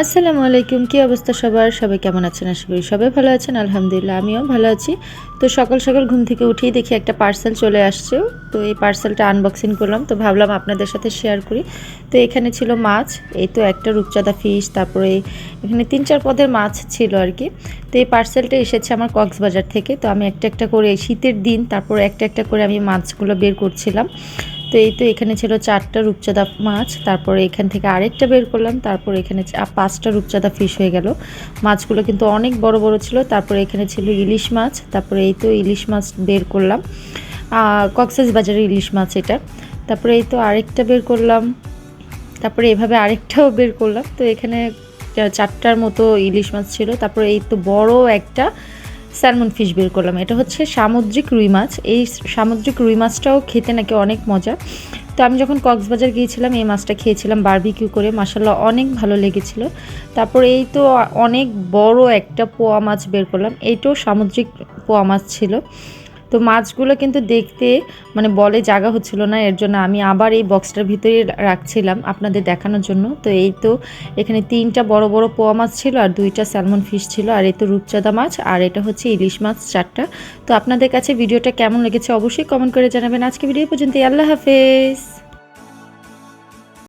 আসসালামু আলাইকুম, কী অবস্থা সবার? সবাই কেমন আছেন? আশা করি সবাই ভালো আছেন। আলহামদুলিল্লাহ, আমিও ভালো আছি। তো সকাল সকাল ঘুম থেকে উঠেই দেখি একটা পার্সেল চলে আসছে। তো এই পার্সেলটা আনবক্সিং করলাম। তো ভাবলাম আপনাদের সাথে শেয়ার করি। তো এখানে ছিল মাছ, এই তো একটা রূপচাঁদা ফিশ তারপরে এখানে তিন চার পদের মাছ ছিল আর কি। তো এই পার্সেলটা এসেছে আমার কক্সবাজার থেকে। তো আমি একটা একটা করে শীতের দিন, তারপর একটা একটা করে আমি মাছগুলো বের করছিলাম। তো এই তো এখানে ছিল চারটা রূপচাঁদা মাছ, তারপরে এখান থেকে আরেকটা বের করলাম, তারপরে এখানে পাঁচটা রূপচাঁদা ফিশ হয়ে গেল। মাছগুলো কিন্তু অনেক বড় বড় ছিল, তারপরে এখানে ছিল ইলিশ মাছ, তারপরে এই তো ইলিশ মাছ বের করলাম। কক্সাস বাজারের ইলিশ মাছ এটা। তারপরে এই তো আরেকটা বের করলাম, তারপরে এভাবে আরেকটাও বের করলাম। তো এখানে চারটার মতো ইলিশ মাছ ছিল, তারপরে এই তো বড় একটা স্যালমন ফিশ বের করলাম। এটা হচ্ছে সামুদ্রিক রুই মাছ। এই সামুদ্রিক রুই মাছটাও খেতে নাকি অনেক মজা। তো আমি যখন কক্সবাজার গিয়েছিলাম, এই মাছটা খেয়েছিলাম বারবিকিউ করে। মাসাল্লাহ অনেক ভালো লেগেছিল। তারপর এই তো অনেক বড় একটা পোয়া মাছ বের করলাম। এইটাও সামুদ্রিক পোয়া মাছ ছিল। তো মাছগুলো কিন্তু দেখতে মানে বলে জায়গা হচ্ছিল না, এর জন্য আমি আবার এই বক্সটার ভিতরে রাখছিলাম আপনাদের দেখানোর জন্য। তো এই তো এখানে তিনটা বড় বড় পোয়া মাছ ছিল আর দুইটা স্যালমন ফিশ ছিল, আর এই তো রূপচাঁদা মাছ আর এটা হচ্ছে ইলিশ মাছ চারটা। তো আপনাদের কাছে ভিডিওটা কেমন লেগেছে অবশ্যই কমেন্ট করে জানাবেন। আজকে ভিডিও পর্যন্ত আল্লাহ হাফেজ।